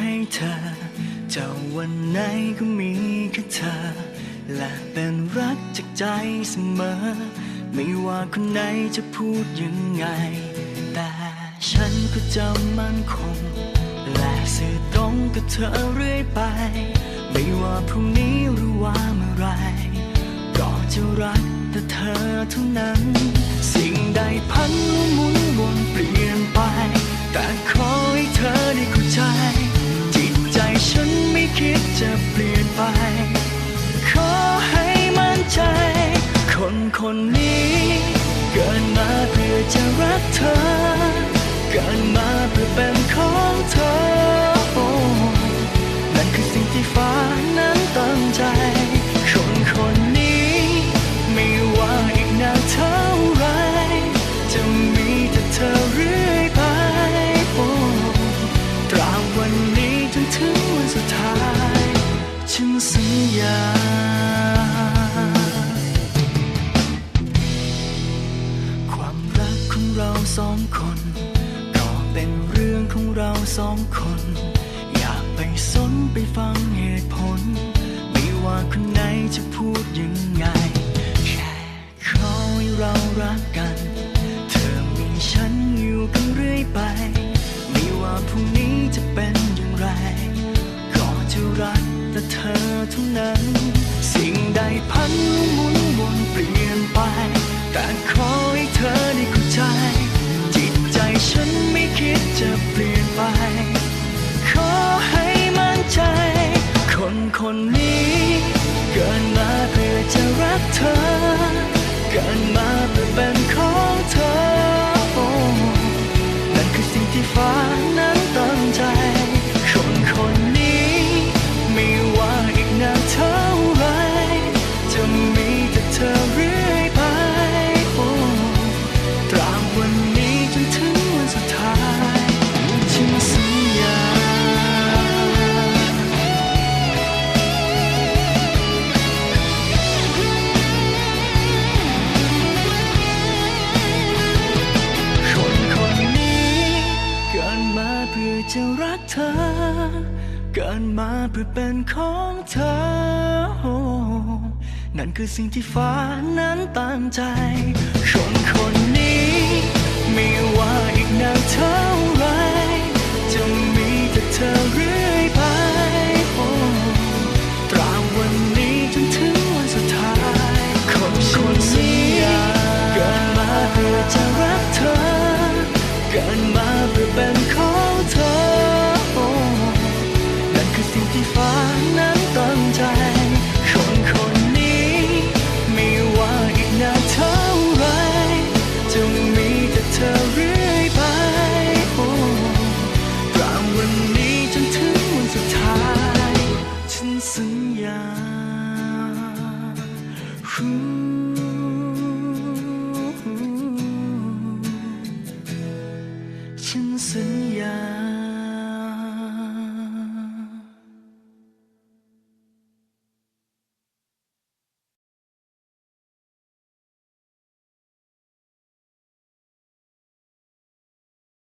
ให้เธอจะวันไหนก็มีแค่เธอ และเป็นรักจากใจเสมอ ไม่ว่าคนไหนจะพูดยังไง แต่ฉันก็จะมั่นคง และสื่อตรงกับเธอเรื่อยไป ไม่ว่าพรุ่งนี้หรือว่าเมื่อไรก็จะรักแต่เธอเท่านั้น สิ่งใดพันหมุน คนนี้ เกิดมาเพื่อจะรักเธอ เกิดมาเพื่อเป็นของเธอโอ้นั่นคือสิ่งที่ฟ้านั้นตั้งใจ คนคนนี้ ไม่ว่าอีกนานเท่าไร จะมีแต่เธอเรื่อยไปโอ้ตราบวันนี้จนถึงวันสุดท้าย ฉันสัญญา สองคน อย่าไปสนไปฟังเหตุผล ไม่ว่าคนไหนจะพูดยังไง แค่ขอให้เรารักกัน เธอมีฉันอยู่กันเรื่อยไป ไม่ว่าพรุ่งนี้จะเป็นอย่างไร ก็จะรักแต่เธอเท่านั้น คนนี้ เกิดมาเพื่อจะรักเธอ มาเพื่อจะรักเธอ เกิดมาเพื่อเป็นของเธอ นั่นคือสิ่งที่ฟ้านั้นตามใจ คนคนนี้ ไม่ว่าอีกนานเท่า ฉันสัญญา